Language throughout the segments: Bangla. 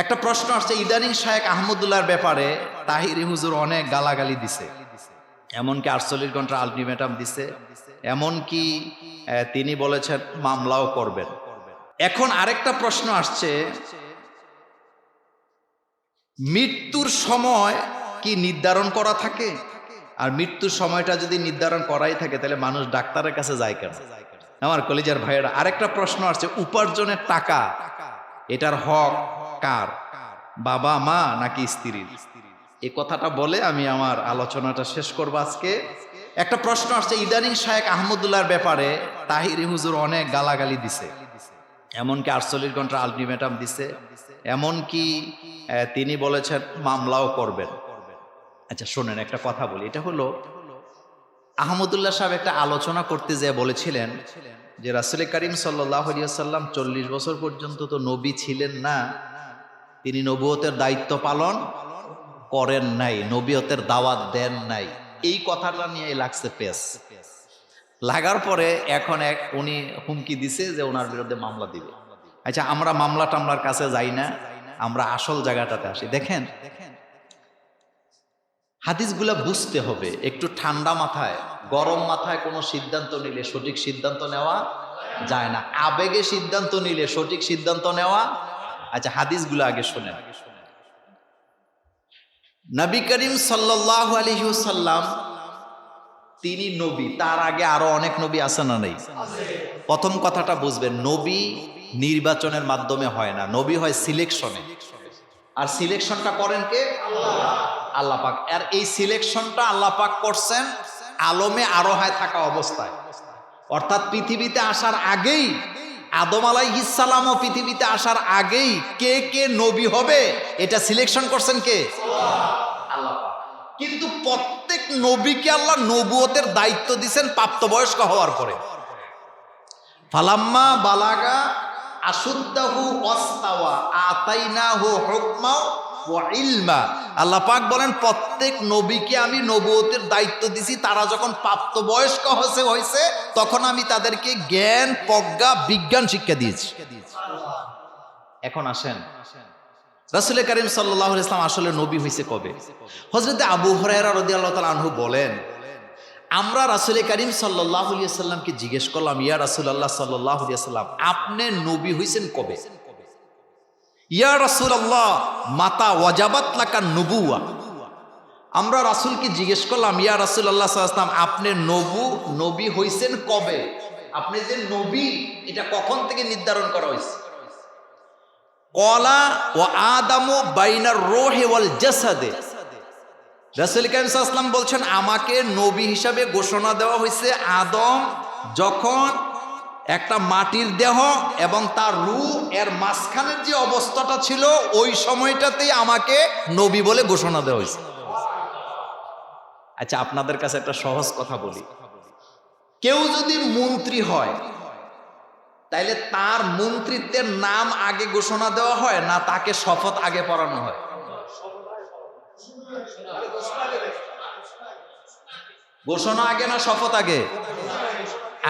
একটা প্রশ্ন আসছে, ইদানিং শায়েক আহমদুল্লাহর ব্যাপারে তাহিরি হুজুর অনেক গালাগালি দিছে। এমনকি আটচল্লিশ ঘণ্টা আলটিমেটাম দিছে। এমনকি তিনি বলেছেন মামলাও করবেন। এখন আরেকটা প্রশ্ন আসছে, মৃত্যুর সময় কি নির্ধারণ করা থাকে? আর মৃত্যুর সময়টা যদি নির্ধারণ করাই থাকে, তাহলে মানুষ ডাক্তারের কাছে যায় কেন? আমার কলেজের ভাইয়েরা, আরেকটা প্রশ্ন আসছে, উপার্জনের টাকা, এটার হক কার? বাবা, মা নাকি স্ত্রীর? এই কথাটা বলে আমি আমার আলোচনাটা শেষ করব আজকে। একটা প্রশ্ন আসছে, ইদানিং শায়েক আহমদুল্লাহর ব্যাপারে তাহির হুজুর অনেক গালাগালি দিছে। এমনকি আটচল্লিশ ঘণ্টা আলটিমেটাম দিছে। এমনকি তিনি বলেছেন মামলাও করবেন। আচ্ছা শোনেন, একটা কথা বলি। এটা হলো, আহমদুল্লাহ সাহেব একটা আলোচনা করতে যেয়ে বলেছিলেন যে রাসুল করিম সাল্লাহ সাল্লাম চল্লিশ বছর পর্যন্ত তো নবী ছিলেন না। তিনি নবুয়তের দায়িত্ব পালন করেন নাই, নবীয়তের দাওয়াত দেন নাই। এই কথাটা নিয়ে লাগছে পেস লাগার পরে এখন এক উনি হুমকি দিছে যে ওনার বিরুদ্ধে মামলা দিবে। আচ্ছা আমরা মামলা টামলার কাছে যাই না, আমরা আসল জায়গাটাতে আসি। দেখেন, হাদিসগুলা বুঝতে হবে, একটু ঠান্ডা মাথায়, গরম মাথায় কোনো সিদ্ধান্ত নিলে সঠিক সিদ্ধান্ত নেওয়া যায় না। আবেগে সিদ্ধান্ত নিলে সঠিক সিদ্ধান্ত নেওয়া আচ্ছা হাদিসগুলো আগে শোনেন। নবী করিম সাল্লাহ আলহিউসাল্লাম তিনি নবী তার আগে আরও অনেক নবী আছে না নেই? প্রথম কথাটা বুঝবেন নবী নির্বাচনের মাধ্যমে হয় না নবী হয় সিলেকশনে। আর সিলেকশনটা করেন কে? আল্লাহ পাক। আর এই সিলেকশনটা আল্লাহ পাক করছেন আলমে আরোহায় থাকা অবস্থায়। অর্থাৎ পৃথিবীতে আসার আগেই আদম আলাইহিসালামও পৃথিবীতে আসার আগেই কে কে নবী হবে, এটা সিলেকশন করছেন কে? কিন্তু প্রত্যেক নবীকে আল্লাহ নবুয়তের দায়িত্ব দিচ্ছেন প্রাপ্তবয়স্ক হওয়ার পরে। ফালাম্মা বালাগা আসুদ্দাহু অস্তাওয়া আতাইনাহু হুকমা ইলমা। আল্লাহ পাক বলেন, প্রত্যেক নবীকে আমি নবুয়তের দায়িত্ব দিছি, তারা যখন প্রাপ্তবয়স্ক হয়েছে হয়েছে, তখন আমি তাদেরকে জ্ঞান, প্রজ্ঞা, বিজ্ঞান শিক্ষা দিয়েছি। এখন আসেন। রাসুল করিম সাল্লাহ ইসলাম আসলে নবী হয়েছে কবে? হজরত আবু হরাইরা রদি আল্লাহ আনহু বলেন, আমরা রাসুল করিম সাল্লাহ সাল্লামকে জিজ্ঞেস করলাম, ইয়া রাসুল আল্লাহ সাল্লাহ সাল্লাম, আপনি নবী হয়েছেন কবে? ইয়া রাসুল আল্লাহ মাতা ওয়াজাবাত লাকা নবুয়া আমরা রাসুলকে জিজ্ঞেস করলাম, ইয়া রাসুল আল্লাহ সাল্লাম আপনি নবু, নবী হয়েছেন কবে? আপনি যে নবী, এটা কখন থেকে নির্ধারণ করা হয়েছে কলা ও আদামু বাইনার রোহে ওয়াল জাসাদে। রাসুল কারিম সাল্লাম বলছেন, আমাকে নবী হিসাবে ঘোষণা দেওয়া হয়েছে আদম যখন একটা মাটির দেহ এবং তার রু এর মাঝখানের যে অবস্থাটা ছিল, ওই সময়টাতেই আমাকে নবী বলে ঘোষণা দেওয়া হয়েছে। আচ্ছা আপনাদের কাছে একটা সহজ কথা বলি। কেউ যদি মন্ত্রী হয়, তাইলে তার মন্ত্রিত্বের নাম আগে ঘোষণা দেওয়া হয় না তাকে শপথ আগে পড়ানো হয়? ঘোষণা আগে না শপথ আগে?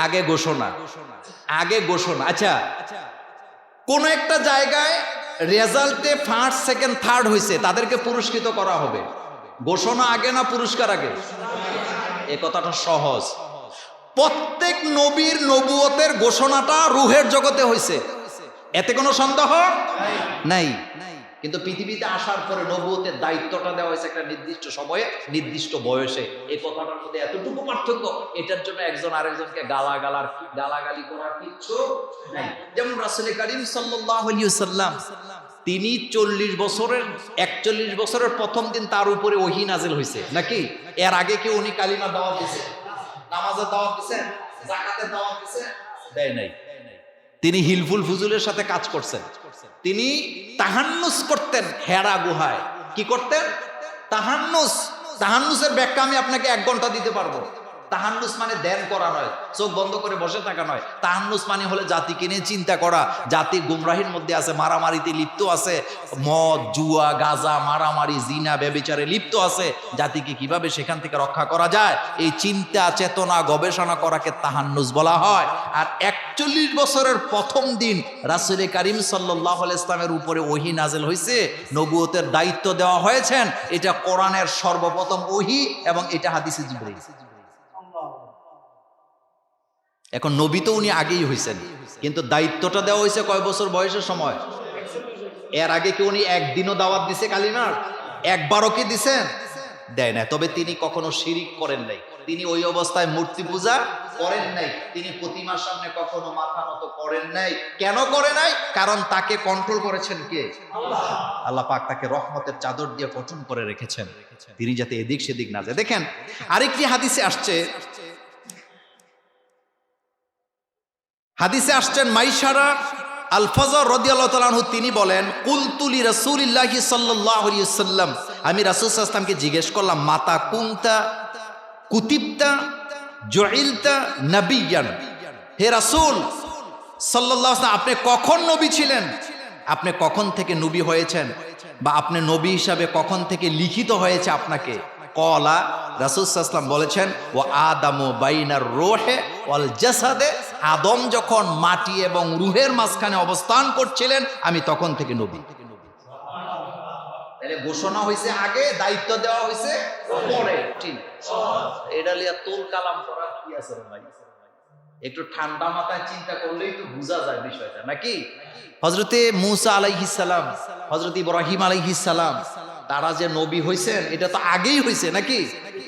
আগে ঘোষণা। আগে ঘোষণা। আচ্ছা কোন একটা জায়গায় রেজাল্টে ফার্স্ট সেকেন্ড থার্ড হয়েছে, তাদেরকে পুরস্কৃত করা হবে। ঘোষণা আগে না পুরস্কার আগে? এ কথাটা সহজ। প্রত্যেক নবীর নবুয়তের ঘোষণাটা রুহের জগতে হয়েছে। এতে কোনো সন্দেহ? নাই। কিন্তু পৃথিবীতে আসার পরে নবুয়তের দায়িত্বটা দেওয়া হয়েছে একটা নির্দিষ্ট সময়ে, নির্দিষ্ট বয়সে। এই কথাটার মধ্যে এতটুকু পার্থক্য, এটার জন্য একজন আরেকজনকে গালা গালার গালাগালি করার কিচ্ছু নাই। যেমন রাসুল করিম সাল্লাম তিনি চল্লিশ বছরের, একচল্লিশ বছরের প্রথম দিন তার উপরে ওহি নাজেল হয়েছে নাকি? এর আগে কি উনি কালিমা দাওয়া দিছে? নামাজের দাওয়াত দিছেন জাকাতের দাওয়াত দিছেন দেয় নাই। তিনি হিলফুল ফুজুলের সাথে কাজ করছেন। তিনি তাহান্নুস করতেন হেরা গুহায়। কি করতেন? তাহান্নুস। তাহান্নুসের ব্যাখ্যা আমি আপনাকে এক ঘণ্টা দিতে পারব। তাহান্নুস মানে ধ্যান করা নয়, চোখ বন্ধ করে বসে থাকা নয়। তাহান্নুস মানে হলে জাতিকে নিয়ে চিন্তা করা। জাতি গুমরাহির মধ্যে আছে, মারামারিতে লিপ্ত আছে, মদ, জুয়া, গাজা, মারামারি, জিনা, ব্যবিচারে লিপ্ত আছে। জাতিকে কীভাবে সেখান থেকে রক্ষা করা যায়? এই চিন্তা, চেতনা, গবেষণা করাকে তাহান্নুস বলা হয়। আর একচল্লিশ বছরের প্রথম দিন রাসুল করিম সাল্লাহ ইসলামের উপরে ওহি নাজেল হয়েছে নবুয়তের দায়িত্ব দেওয়া হয়েছেন। এটা কোরআনের সর্বপ্রথম ওহি এবং এটা হাদিসে জিবরিল এখন নবী তো উনি আগেই হয়েছেন কিন্তু দায়িত্বটা দেওয়া হয়েছে কয় বছর বয়সের সময়? এর আগে কি উনি একদিনও দাওয়াত দিছে কালিমার? একবারও কি দিছেন? দেয় না তবে তিনি কখনো শিরিক করেন নাই। তিনি ওই অবস্থায় মূর্তি পূজা করেন নাই। তিনি প্রতিমার সামনে কখনো মাথা নত করেন নাই। কেন করে নাই? কারণ তাকে কন্ট্রোল করেছেন কে? আল্লাহ পাক তাকে রহমতের চাদর দিয়ে গঠন করে রেখেছেন। তিনি যাতে এদিক সেদিক না যায়। দেখেন, আরেকটি হাদিসে আসছে হাদিসে আসছেন মাইশারা আল ফজর রদিয়াল্লাহ তালাহু তিনি বলেন কুলতুলি রসুলিল্লাহি সাল্লাম আমি রাসুল সাল্লামকে জিজ্ঞেস করলাম, মাতা কুন্তা কুতিপ্তা জহিলতা নবিয়ান? হে রাসুল সাল্লাহ আপনি কখন নবী ছিলেন? আপনি কখন থেকে নবী হয়েছেন? বা আপনি নবী হিসাবে কখন থেকে লিখিত হয়েছে আপনাকে? কলা রাসুলসাল্লাম বলেছেন ও আদামো বাইনার রোহে অল জাসাদে আদম যখন মাটি এবং রুহের মাঝখানে অবস্থান করছিলেন, আমি তখন থেকে নবী। ঘোষণা হয়েছে আগে, দায়িত্ব দেওয়া হয়েছে একটু ঠান্ডা মাথায় চিন্তা করলেই তো বোঝা যায় বিষয়টা, নাকি? হজরতে মুসা আলাইহিসালাম হজরত ইব্রাহিম আলাইহিসালাম তারা যে নবী হয়েছেন এটা তো আগেই হয়েছে নাকি?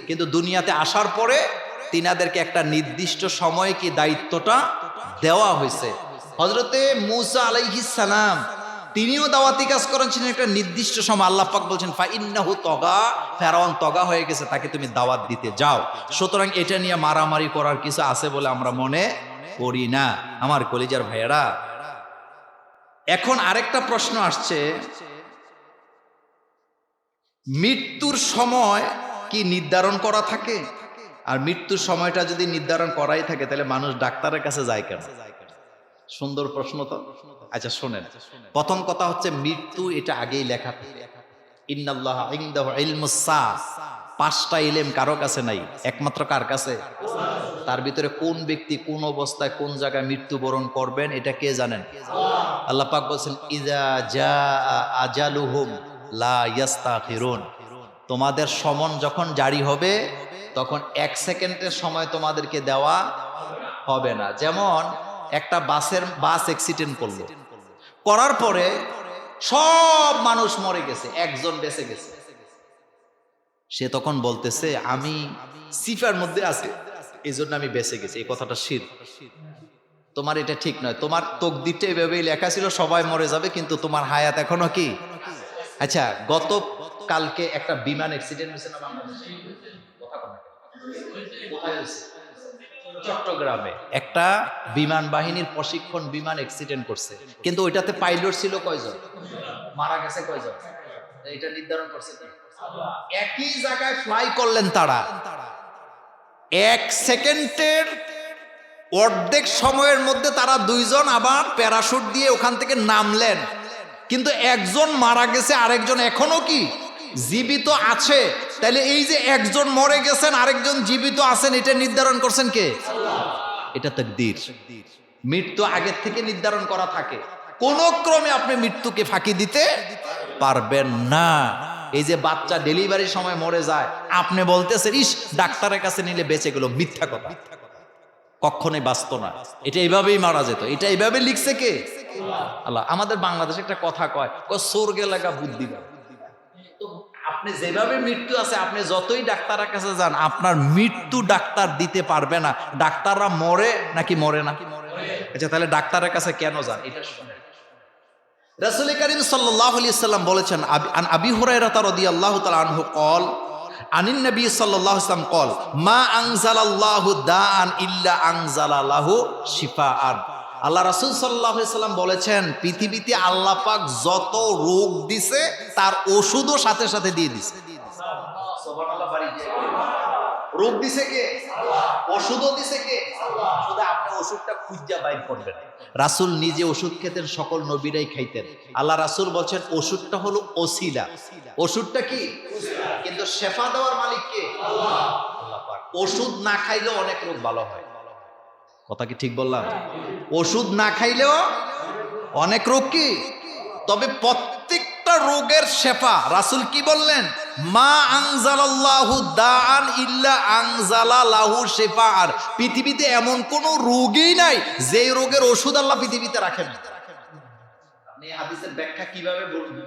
কিন্তু দুনিয়াতে আসার পরে তিনাদেরকে একটা নির্দিষ্ট সময়ে কি দায়িত্বটা দেওয়া হয়েছে হজরতে মুসা আলাইহিসালাম তিনিও দাওয়াতি কাজ করেছেন একটা নির্দিষ্ট সময় আল্লাহ পাক বলছেন, ফাইন্নাহু তগা ফেরাউন তগা হয়ে গেছে, তাকে তুমি দাওয়াত দিতে যাও। সুতরাং এটা নিয়ে মারামারি করার কিছু আছে বলে আমরা মনে করি না। আমার কলিজার ভাইয়েরা, এখন আরেকটা প্রশ্ন আসছে মৃত্যুর সময় কি নির্ধারণ করা থাকে? আর মৃত্যুর সময়টা যদি নির্ধারণ করাই থাকে, তাহলে মানুষ ডাক্তারের কাছে যায় কেন? সুন্দর প্রশ্ন তো? আচ্ছা শোনেন। প্রথম কথা হচ্ছে মৃত্যু এটা আগেই লেখা পাঁচটা ইলেম কারও কাছে নাই? একমাত্র কার কাছে? তার ভিতরে কোন ব্যক্তি কোন অবস্থায় কোন জায়গায় মৃত্যুবরণ করবেন, এটা কে জানেন? আল্লাহ পাক বলছেন ইজা জা আজালুহুম। তোমাদের সমন যখন জারি হবে, তখন এক সেকেন্ডের সময় তোমাদেরকে দেওয়া হবে না। যেমন একটা বাসের বাস অ্যাক্সিডেন্ট করল। করার পরে সব মানুষ মরে গেছে, একজন বেঁচে গেছে। সে তখন বলতেছে, আমি সিফার মধ্যে আছে এই জন্য আমি বেঁচে গেছি। এই কথাটা শির। তোমার এটা ঠিক নয়। তোমার তকদিরটা এভাবেই লেখা ছিল, সবাই মরে যাবে, কিন্তু তোমার হায়াত এখনও কি? আচ্ছা গত কালকে একটা বিমান অ্যাক্সিডেন্ট হয়েছে না? চট্টগ্রামে। একটা বিমান বাহিনীর প্রশিক্ষণ বিমান অ্যাক্সিডেন্ট করছে। কিন্তু ওইটাতে পাইলট ছিল কয়জন? মারা গেছে কয়জন? এটা নির্ধারণ করছে একই জায়গায় ফ্লাই করলেন তারা। এক সেকেন্ডের অর্ধেক সময়ের মধ্যে তারা দুইজন আবার প্যারাশুট দিয়ে ওখান থেকে নামলেন। কিন্তু একজন মারা গেছে, আরেকজন এখনও কি? জীবিত আছে। তাহলে এই যে একজন মরে গেছেন, আরেকজন জীবিত আছেন, এটা নির্ধারণ করছেন কে? এটা তাকদীর। মৃত্যু আগের থেকে নির্ধারণ করা থাকে। কোন ক্রমে আপনি মৃত্যুকে ফাঁকি দিতে পারবেন না। এই যে বাচ্চা ডেলিভারির সময় মরে যায়, আপনি বলতেছেন, ইস, ডাক্তারের কাছে নিলে বেঁচে গেল। মিথ্যা কথা। কখনোই বাঁচত না। এটা এইভাবেই মারা যেত। এটা এইভাবে লিখছে কে? আল্লাহ, আমাদের বাংলাদেশে একটা কথা কয় সোর গেলাগা বুদ্ধি আপনি যেভাবে মৃত্যু আছে, আপনি যতই ডাক্তারের কাছে যান, আপনার মৃত্যু ডাক্তার দিতে পারবে না। ডাক্তাররা মরে নাকি মরে না? আচ্ছা তাহলে ডাক্তারের কাছে কেন যান? এটা রাসুল করিম সাল্লাহ আলি সাল্লাম বলেছেন, আবি হুরাইরা রাতা রদি আল্লাহ তালা আনহু কল আনিন নবী সাল্লাহ ইসলাম কল মা আংজাল্লাহ দা আন ইল্লা আংজালাল্লাহু শিফা আর আল্লাহ রাসুল সাল্লাম বলেছেন পৃথিবীতে আল্লাহ পাক যত রোগ দিছে তার ওষুধও সাথে সাথে দিয়ে দিছে। রোগ দিছে কে? ওষুধও দিছে কে? শুধু আপনি ওষুধটা খুঁজা বাইর করবেন রাসূল নিজে ওষুধ খেতেন সকল নবীরাই খাইতেন। আল্লাহ রাসূল বলছেন ওষুধটা হলো ওসিলা। ওষুধটা কি? কিন্তু শেফা দেওয়ার মালিক কে? ওষুধ না খাইলেও অনেক রোগ ভালো হয়। কথা কি ঠিক বললাম? ওষুধ না খাইলেও অনেক রোগ কি? তবে প্রত্যেকটা রোগের শেফা। রাসূল কি বললেন? মা আনজালাল্লাহু দাআন ইল্লা আনজালা লাহু শিফাআর পৃথিবীতে এমন কোন রোগই নাই যে রোগের ওষুধ আল্লাহ পৃথিবীতে রাখেন। আপনি হাদিসের ব্যাখ্যা কীভাবে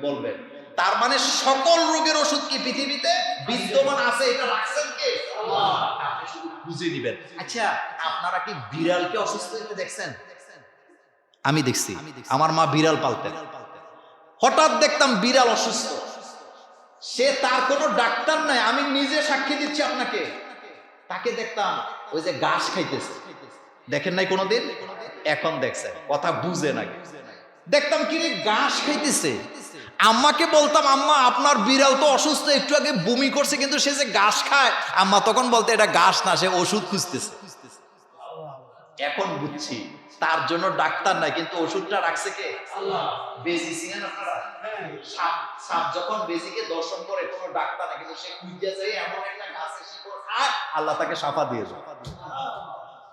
বলবেন? তার মানে সকল রোগের ওষুধ কি পৃথিবীতে বিদ্যমান আছে? এটা রাখছেন কে? আপনি নিবেন। আচ্ছা আপনারা কি বিড়ালকে অসুস্থ হইতে দেখছেন? আমি দেখছি। আমার মা বিড়াল পালতেন। হঠাৎ দেখতাম বিড়াল অসুস্থ। সে তার কোনো ডাক্তার নাই, আমি নিজে সাক্ষী দিচ্ছি আপনাকে। তাকে দেখতাম ওই যে ঘাস খাইতেছে। দেখেন নাই কোনোদিন? এখন দেখছেন। কথা বুঝে নাকি দেখতাম কি রে, ঘাস খাইতেছে। আম্মাকে বলতাম, আম্মা, আপনার বিড়াল তো অসুস্থ, একটু আগে বমি করছে, কিন্তু সে যে ঘাস খায়। আম্মা তখন বলতে, এটা ঘাস না, সে ওষুধ খুঁজতেছে। এখন বুঝছি, তার জন্য ডাক্তার নাই, কিন্তু ওষুধটা রাখছে কে? যখন বেজিকে দর্শন করে, কোনো ডাক্তার কিন্তু সে যায় এমন একটা খায়, আল্লাহ তাকে সাফা দিয়ে যায়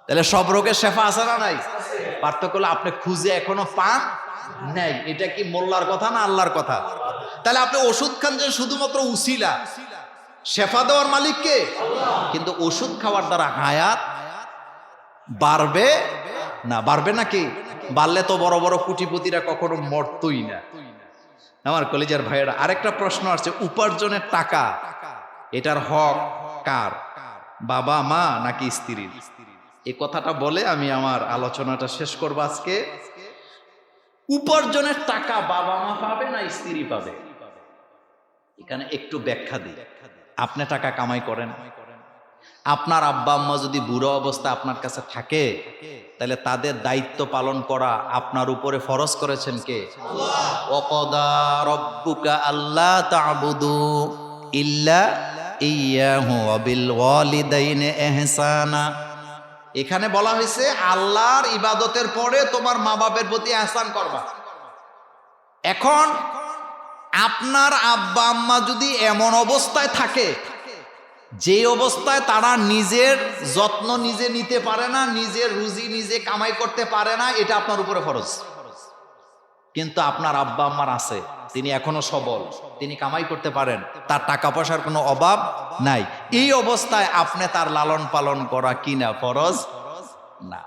তাহলে সব রোগের শেফা আছে না নাই? পার্থক্য হলো, আপনি খুঁজে এখনও পান নাই, এটা কি মোল্লার কথা না আল্লাহর কথা? তাহলে আপনি ওষুধ খান যে শুধুমাত্র উসিলা। শেফা দেওয়ার মালিক কে? কিন্তু ওষুধ খাওয়ার দ্বারা হায়াত বাড়বে না, বাড়বে নাকি বাড়লে তো বড় বড় কুটিপতিরা কখনো মরতই না। আমার কলেজের ভাইয়েরা, আরেকটা প্রশ্ন আসছে, উপার্জনের টাকা, এটার হক কার? বাবা, মা নাকি স্ত্রীর এই কথাটা বলে আমি আমার আলোচনাটা শেষ করব আজকে। উপার্জনের টাকা বাবা মা পাবে না স্ত্রী পাবে? এখানে একটু ব্যাখ্যা দিই। আপনি টাকা কামাই করেন। আপনার আব্বা আম্মা যদি বুড়ো অবস্থা আপনার কাছে থাকে, তাহলে তাদের দায়িত্ব পালন করা আপনার উপরে ফরজ করেছেন কে? আল্লাহ তাবুদু ইল্লা ইয়াহু ওয়াবিল ওয়ালিদাইনি এখানে বলা হয়েছে, আল্লাহর ইবাদতের পরে তোমার মা বাপের প্রতি আহসান করবা। এখন আপনার আব্বা আম্মা যদি এমন অবস্থায় থাকে, যে অবস্থায় তারা নিজের যত্ন নিজে নিতে পারে না, নিজের রুজি নিজে কামাই করতে পারে না, এটা আপনার উপরে ফরজ। কিন্তু আপনার আব্বা আম্মার আছে, তিনি এখনও সবল, তিনি কামাই করতে পারেন, তার টাকা পয়সার কোনো অভাব নাই। এই অবস্থায় আপনি তার লালন পালন করা কিনা ফরজ? না।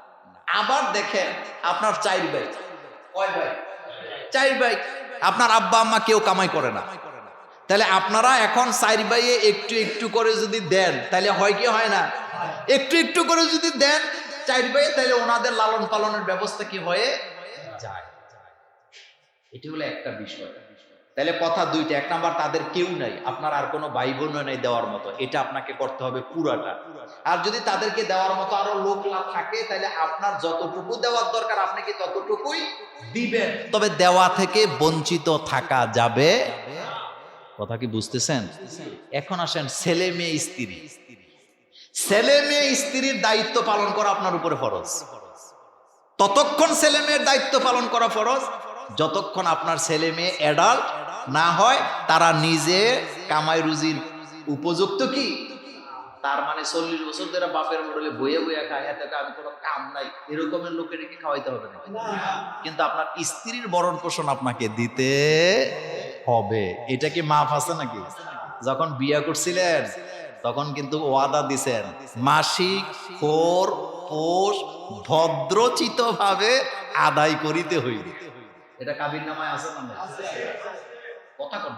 আবার দেখেন, আপনার চার ভাই। কয় ভাই? চার ভাই। আপনার আব্বা আম্মা কেউ কামাই করে না। তাহলে আপনারা এখন চার ভাইয়ে একটু একটু করে যদি দেন, তাহলে হয় কি হয় না? একটু একটু করে যদি দেন, চার ভাইয়ে, তাহলে ওনাদের লালন পালনের ব্যবস্থা কি হয়ে এটি হলো একটা বিষয়। তাহলে কথা দুইটা, এক নাম্বার তাদের কেউ নাই, আপনার আর কোনো ভাই বোন নাই দেওয়ার মতো, এটা আপনাকে করতে হবে পুরাটা। আর যদি তাদেরকে দেওয়ার মতো আরও লোক থাকে, তাহলে আপনার যতটুকু দেওয়ার দরকার, আপনি কি ততটুকুই দিবেন? তবে দেওয়া থেকে বঞ্চিত থাকা যাবে। কথা কি বুঝতেছেন? এখন আসেন, ছেলে মেয়ে, স্ত্রী। ছেলে মেয়ে, স্ত্রীর দায়িত্ব পালন করা আপনার উপরে ফরজ। ততক্ষণ ছেলে মেয়ের দায়িত্ব পালন করা ফরজ। যতক্ষণ আপনার ছেলে মেয়ে অ্যাডাল্ট না হয় তারা নিজে কামাই রুজির উপযুক্ত কি? তার মানে চল্লিশ বছর ধরে বাপের মোড়লে বয়ে বয়ে খায় এত আমি কোনো কাম নাই। এরকমের লোকের কি খাওয়াইতে হবে না। কিন্তু আপনার স্ত্রীর বরণ পোষণ আপনাকে দিতে হবে। এটা কি মাফ আছে নাকি? যখন বিয়া করছিলেন তখন কিন্তু ওয়াদা দিছেন মাসিক খোর পোষ ভদ্রচিত ভাবে আদায় করিতে হইবে। এটা কাবির নামায় আছে না? কথা কন।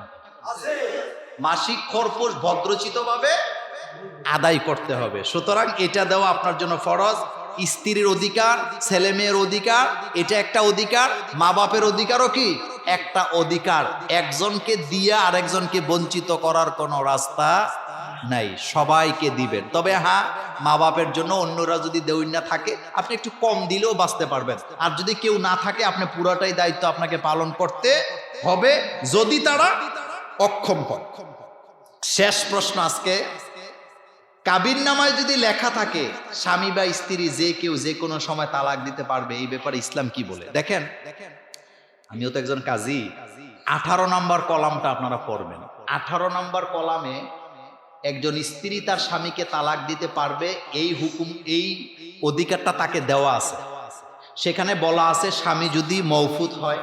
মাসিক খরপোশ ভদ্রচিত ভাবে আদায় করতে হবে। সুতরাং এটা দেওয়া আপনার জন্য ফরজ। স্ত্রীর অধিকার ছেলে মেয়ের অধিকার এটা একটা অধিকার। মা বাপের অধিকারও কি? একটা অধিকার। একজনকে দিয়ে আরেকজনকে বঞ্চিত করার কোনো রাস্তা নাই, সবাইকে দিবেন। তবে হ্যাঁ মা বাপের জন্য অন্যরা যদি দেউন না থাকে, আপনি একটু কম দিলেও বাঁচতে পারবেন। আর যদি কেউ না থাকে, আপনি পুরোটাই দায়িত্ব আপনাকে পালন করতে হবে, যদি তারা অক্ষম হয় শেষ প্রশ্ন আজকে, কাবির নামায় যদি লেখা থাকে, স্বামী বা স্ত্রী যে কেউ যে কোনো সময় তালাক দিতে পারবে, এই ব্যাপারে ইসলাম কি বলে? দেখেন, আমিও তো একজন কাজী। আঠারো নম্বর কলামটা আপনারা পড়বেন। আঠারো নম্বর কলামে একজন স্ত্রী তার স্বামীকে তালাক দিতে পারবে, এই হুকুম, এই অধিকারটা তাকে দেওয়া আছে। সেখানে বলা আছে, স্বামী যদি মৌফুত হয়,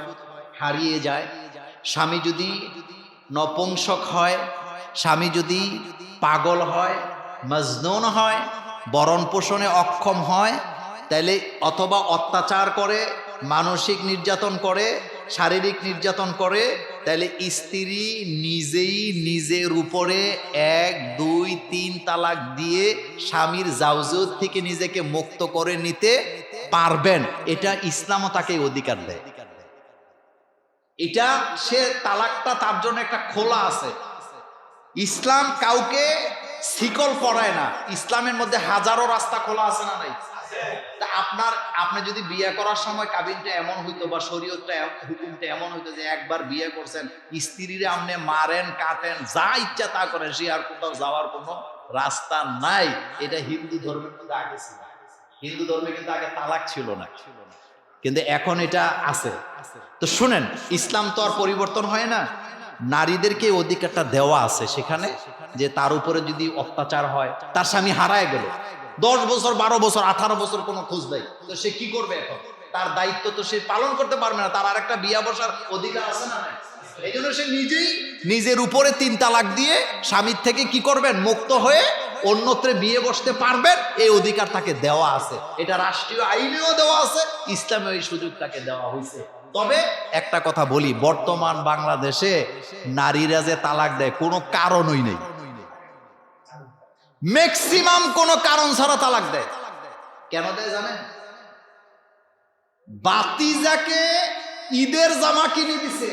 হারিয়ে যায়, স্বামী যদি নপুংসক হয়, স্বামী যদি পাগল হয়, মজনুন হয়, বরণ পোষণে অক্ষম হয় তাহলে অথবা অত্যাচার করে, মানসিক নির্যাতন করে, শারীরিক নির্যাতন করে তাহলে স্ত্রী নিজেই নিজের উপরে এক, দুই, তিন তালাক দিয়ে স্বামীর জাউজুদ থেকে নিজেকে মুক্ত করে নিতে পারবেন। এটা ইসলামও তাকে অধিকার দেয়। এটা সে তালাকটা তার জন্য একটা খোলা আছে। ইসলাম কাউকে শিকল পড়ায় না। ইসলামের মধ্যে হাজারো রাস্তা খোলা আছে না নাই? তা আপনার, আপনি যদি বিয়ে করার সময় কাবিনটা এমন হইতো বা শরীয়তটা হুকুমটা এমন হইতো যে একবার বিয়ে করছেন আপনি মারেন, কাটেন, যা ইচ্ছা তা করেন, সে আর কোথাও যাওয়ার কোনো রাস্তা নাই। এটা হিন্দু ধর্মের আগে ছিল। হিন্দু ধর্মে কিন্তু আগে তালাক ছিল না। কিন্তু এখন এটা আছে। তো শুনেন, ইসলাম তো আর পরিবর্তন হয় না। নারীদেরকে অধিকারটা দেওয়া আছে সেখানে, যে তার উপরে যদি অত্যাচার হয়, তার স্বামী হারায় গেল। দশ বছর, বারো বছর, আঠারো বছর কোনো খোঁজ নেই। তো সে কি করবে এখন? তার দায়িত্ব তো সে পালন করতে পারবে না। তার আরেকটা বিয়া বসার অধিকার আছে না এই জন্য সে নিজেই নিজের উপরে তিন তালাক দিয়ে স্বামীর থেকে কি করবেন? মুক্ত হয়ে অন্যত্রে বিয়ে বসতে পারবেন? এই অধিকার তাকে দেওয়া আছে। এটা রাষ্ট্রীয় আইনেও দেওয়া আছে ইসলামে এই সুযোগ তাকে দেওয়া হয়েছে তবে একটা কথা বলি, বর্তমান বাংলাদেশে নারীরা যে তালাক দেয়, কোনো কারণই নেই। ম্যাক্সিমাম কোনো কারণ ছাড়া তালাক দেয়। কেন দেয় জানেন? বাতিজাকে ঈদের জামা কিনে দিছে।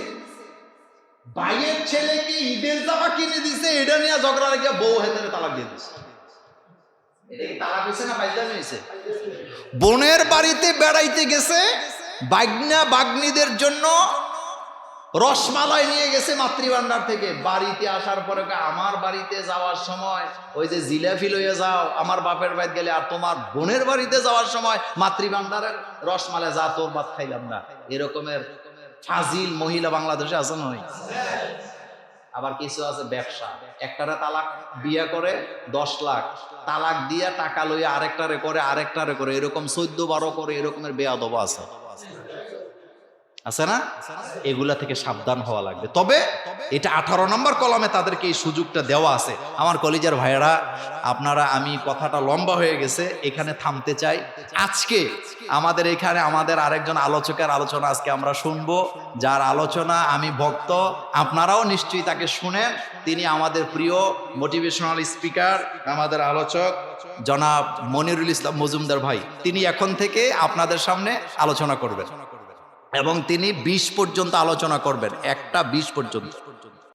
ভাইয়ের ছেলেকে ঈদের জামা কিনে দিছে, এটা নিয়ে ঝগড়া রেখে বউ হেতরে তালাক দিয়ে দিছে। বোনের বাড়িতে বেড়াইতে গেছে, বাগনা বাগনিদের জন্য রসমালাই নিয়ে গেছে মাতৃভান্ডার থেকে। বাড়িতে আসার পরে আমার বাড়িতে যাওয়ার সময় ওই যে জিলাফি লইয়া যাও, আমার বাপের বাড়িতে গেলে আর তোমার বোনের বাড়িতে যাওয়ার সময় মাতৃভান্ডারের রসমালাই যা তোর ভাত খাইলাম না। এরকমের ফাজিল মহিলা বাংলাদেশে আছে নয় আবার কিছু আছে ব্যবসা। একটারে তালাক বিয়ে করে দশ লাখ। তালাক দিয়া টাকা লইয়া আরেকটারে করে আরেকটারে করে। এরকম চোদ্দ বারো করে এরকমের বেয়াদব আছে। আছে না? এগুলা থেকে সাবধান হওয়া লাগবে। তবে এটা আঠারো নম্বর কলমে তাদেরকে এই সুযোগটা দেওয়া আছে। আমার কলেজের ভাইয়েরা, আপনারা, আমি কথাটা লম্বা হয়ে গেছে, এখানে থামতে চাই। আজকে আমাদের এখানে আমাদের আরেকজন আলোচকের আলোচনা আজকে আমরা শুনব। যার আলোচনা আমি ভক্ত, আপনারাও নিশ্চয়ই তাকে শুনেন। তিনি আমাদের প্রিয় মোটিভেশনাল স্পিকার আমাদের আলোচক, জনাব মনিরুল ইসলাম মজুমদার ভাই। তিনি এখন থেকে আপনাদের সামনে আলোচনা করবেন। এবং তিনি বিশ পর্যন্ত আলোচনা করবেন একটা বিশ পর্যন্ত।